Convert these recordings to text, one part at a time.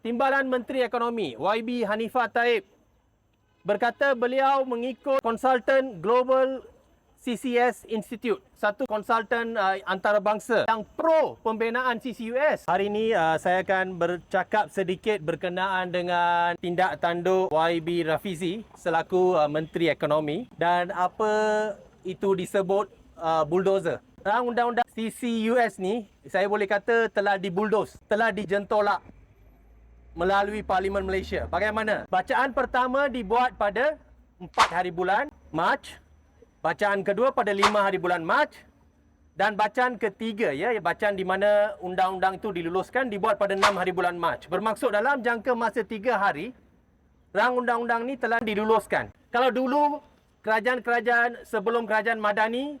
Timbalan Menteri Ekonomi YB Hanifah Taib berkata beliau mengikut konsultan Global CCS Institute, satu konsultan uh, antarabangsa yang pro pembinaan CCUS. Hari ini uh, saya akan bercakap sedikit berkenaan dengan tindak tanduk YB Rafizi selaku uh, Menteri Ekonomi dan apa itu disebut uh, bulldozer. Dalam undang-undang CCUS ni, saya boleh kata telah dibuldos, telah dijentolak melalui Parlimen Malaysia. Bagaimana? Bacaan pertama dibuat pada 4 hari bulan Mac. Bacaan kedua pada 5 hari bulan Mac. Dan bacaan ketiga ya, bacaan di mana undang-undang itu diluluskan dibuat pada 6 hari bulan Mac. Bermaksud dalam jangka masa 3 hari rang undang-undang ni telah diluluskan. Kalau dulu kerajaan-kerajaan sebelum kerajaan Madani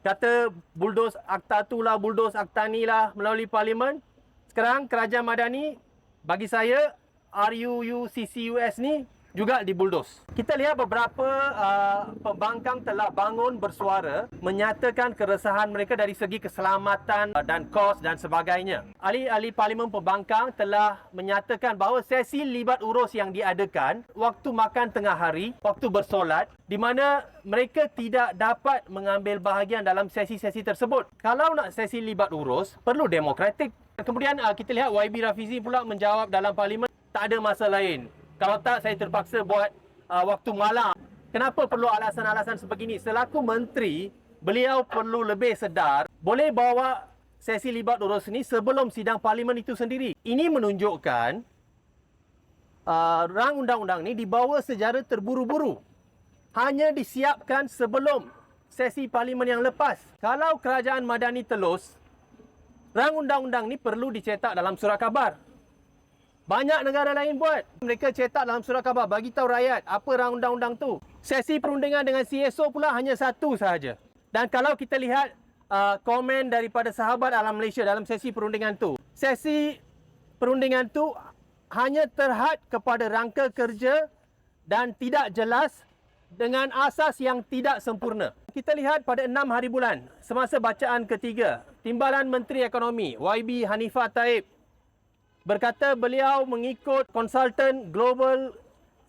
kata bulldoze akta tu lah, bulldoze akta ni lah melalui parlimen. Sekarang kerajaan Madani bagi saya RUUCCUS ni juga dibuldos. Kita lihat beberapa uh, pembangkang telah bangun bersuara menyatakan keresahan mereka dari segi keselamatan uh, dan kos dan sebagainya. Ahli-ahli parlimen pembangkang telah menyatakan bahawa sesi libat urus yang diadakan waktu makan tengah hari, waktu bersolat di mana mereka tidak dapat mengambil bahagian dalam sesi-sesi tersebut. Kalau nak sesi libat urus, perlu demokratik. Kemudian uh, kita lihat YB Rafizi pula menjawab dalam parlimen tak ada masa lain. Kalau tak saya terpaksa buat uh, waktu malam. Kenapa perlu alasan-alasan sebegini? Selaku menteri, beliau perlu lebih sedar boleh bawa sesi libat urus ini sebelum sidang parlimen itu sendiri. Ini menunjukkan uh, rang undang-undang ini dibawa secara terburu-buru. Hanya disiapkan sebelum sesi parlimen yang lepas. Kalau kerajaan Madani telus, rang undang-undang ini perlu dicetak dalam surat khabar. Banyak negara lain buat. Mereka cetak dalam surat khabar bagi tahu rakyat apa rang undang-undang tu. Sesi perundingan dengan CSO pula hanya satu sahaja. Dan kalau kita lihat uh, komen daripada sahabat alam Malaysia dalam sesi perundingan tu. Sesi perundingan tu hanya terhad kepada rangka kerja dan tidak jelas dengan asas yang tidak sempurna. Kita lihat pada 6 hari bulan semasa bacaan ketiga, Timbalan Menteri Ekonomi YB Hanifah Taib berkata beliau mengikut konsultan Global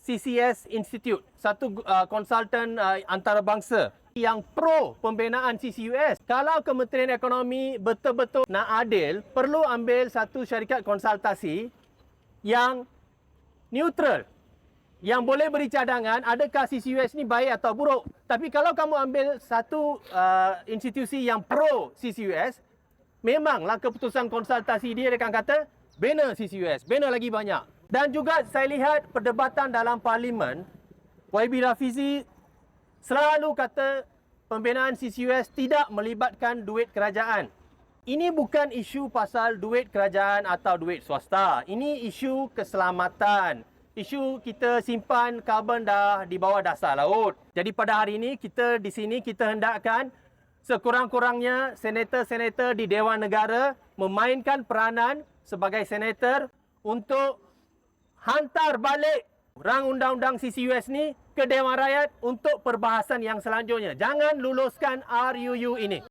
CCS Institute, satu uh, konsultan uh, antarabangsa yang pro pembinaan CCUS. Kalau Kementerian Ekonomi betul-betul nak adil, perlu ambil satu syarikat konsultasi yang neutral. Yang boleh beri cadangan adakah CCUS ni baik atau buruk. Tapi kalau kamu ambil satu uh, institusi yang pro CCUS, memanglah keputusan konsultasi dia dia akan kata Banner CCUS, banner lagi banyak. Dan juga saya lihat perdebatan dalam parlimen, YB Rafizi selalu kata pembinaan CCUS tidak melibatkan duit kerajaan. Ini bukan isu pasal duit kerajaan atau duit swasta. Ini isu keselamatan. Isu kita simpan karbon dah di bawah dasar laut. Jadi pada hari ini kita di sini kita hendakkan sekurang-kurangnya senator-senator di Dewan Negara memainkan peranan sebagai senator untuk hantar balik rang undang-undang CCUS ni ke Dewan Rakyat untuk perbahasan yang selanjutnya. Jangan luluskan RUU ini.